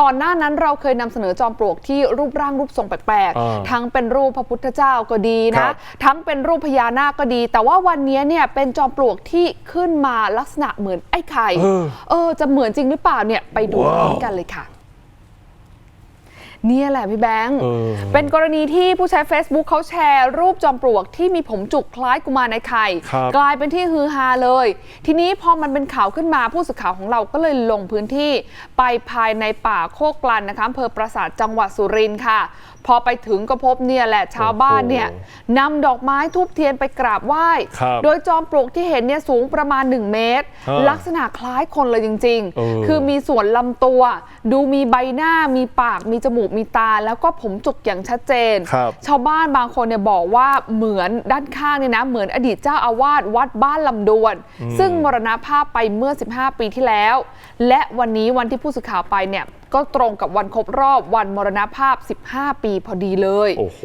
ก่อนหน้านั้นเราเคยนำเสนอจอมปลวกที่รูปร่างรูปทรงแปลกอ่าๆทั้งเป็นรูปพระพุทธเจ้าก็ดีครันะบทั้งเป็นรูปพญานาคก็ดี แต่ว่าวันนี้เนี่ยเป็นจอมปลวกที่ขึ้นมาลักษณะเหมือนไอ้ไข่ เออเออจะเหมือนจริงหรือเปล่าเนี่ยไปดูว้าวพร้อมกันเลยค่ะ เนี่ยแหละพี่แบงค์เออเป็นกรณีที่ผู้ใช้ Facebook เขาแชร์ รูปจอมปลวกที่มีผมจุกคล้ายกุมารในไข่ครับกลายเป็นที่ฮือฮาเลย ทีนี้พอมันเป็นข่าวขึ้นมาผู้สื่อข่าวของเราก็เลยลงพื้นที่ ไปภายในป่าโคกกลันนะคะอำเภอปราสาทจังหวัดสุรินทร์ค่ะ พอไปถึงก็พบเนี่ยแหละชาวบ้านเนี่ยนำดอกไม้ทูบเทียนไปกราบไหว้ครับโดยจอมปลวกที่เห็นเนี่ยสูงประมาณ 1 เมตรเออลักษณะคล้ายคนเลยจริงเออๆคือมีส่วนลำตัว ดูมีใบหน้ามีปากมีจมูกมีตาแล้วก็ผมจุกอย่างชัดเจน ครับ ชาวบ้านบางคนเนี่ยบอกว่าเหมือนด้านข้างเนี่ยนะ เหมือนอดีตเจ้าอาวาสวัดบ้านลำดวน ซึ่งมรณภาพไปเมื่อ 15 ปีที่แล้ว และวันนี้วันที่ผู้สื่อข่าวไปเนี่ย ก็ตรงกับวันครบรอบวันมรณภาพ 15 ปีพอดีเลย โอ้โห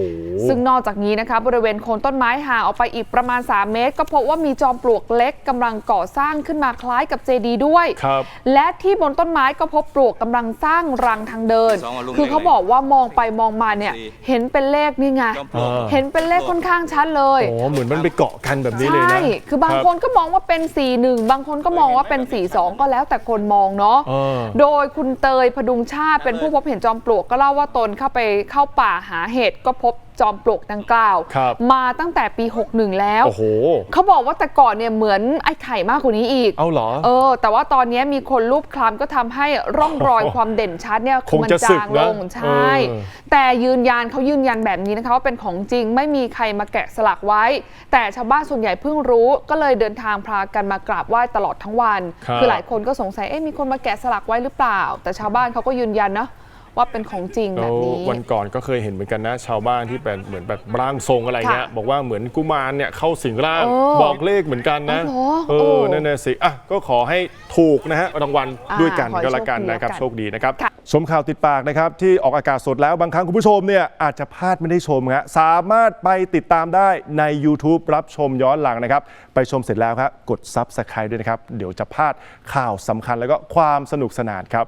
ซึ่งนอกจากนี้นะคะ บริเวณโคนต้นไม้ห่างออกไปอีกประมาณ 3 เมตร ก็พบว่ามีจอมปลวกเล็กกำลังก่อสร้างขึ้นมาคล้ายกับเจดีย์ด้วย ครับ และที่บนต้นไม้ก็พบปลวกกำลังสร้างรังทางเดิน สองอะลุงคือเขาบอกว่ามองไปมองมาเนี่ย สี่ เห็นเป็นเลขนี่ไง จอมปลวกอ่าเห็นเป็นเลขค่อนข้างชัดเลย อ๋อเหมือนมันไปเกาะกันแบบนี้เลยใช่นะคือบางคนก็มองว่าเป็น 41 บางคนก็มองว่าเป็น 42 ก็แล้วแต่คนมองเนาะ เออ โดยคุณเตยพดุงชาติเป็นผู้พบเห็นจอมปลวกก็เล่าว่าตนเข้าไปเข้าป่าหาเห็ดก็พบ จอมปลวกดังกล่าวครับมาตั้งแต่ปี 61 แล้วโอ้โหเขาบอกว่าแต่ก่อนเนี่ยเหมือนไอ้ไข่มากกว่านี้อีก เอาเหรอ เออ แต่ว่าตอนนี้มีคนรูปคลำก็ทำให้ร่องรอยความเด่นชัดเนี่ยคือมันคงจะสึกจางนะลงใช่เออแต่ยืนยันเขายืนยันแบบนี้นะคะว่าเป็นของจริงไม่มีใครมาแกะสลักไว้ แต่ชาวบ้านส่วนใหญ่เพิ่งรู้ก็เลยเดินทางพากันมากราบไหว้ตลอดทั้งวันครับอหลายคนก็สงสัยเอ๊ะมีคนมาแกะสลักไว้หรือเปล่า แต่ชาวบ้านเขาก็ยืนยันเนาะ ว่าเป็นของจริงแบแล้วบนี้ วันก่อนก็เคยเห็นเหมือนกันนะ ชาวบ้านที่เป็นเหมือนแบบร่างทรงอะไรเงี้ยค่ะบอกว่าเหมือนกุมารเนี่ยเข้าสิงร่างเออบอกเลขเหมือนกันนะอ๋อเหรอเอโอ้อนั่นน่ะสิอะก็ขอให้ถูกนะฮะรางวัลอ่าด้วยกันขอให้ก็แล้วกันโชคดีนะครับแล้วกันโชคดีนะครับค่ะชมข่าวติดปากนะครับที่ออกอากาศสดแล้วบางครั้งคุณผู้ชมเนี่ยอาจจะพลาดไม่ได้ชมฮะสามารถไปติดตามได้ใน YouTube รับชมย้อนหลังนะครับ ไปชมเสร็จแล้วครับกด Subscribe ด้วยนะครับ เดี๋ยวจะพลาดข่าวสำคัญแล้วก็ความสนุกสนานครับ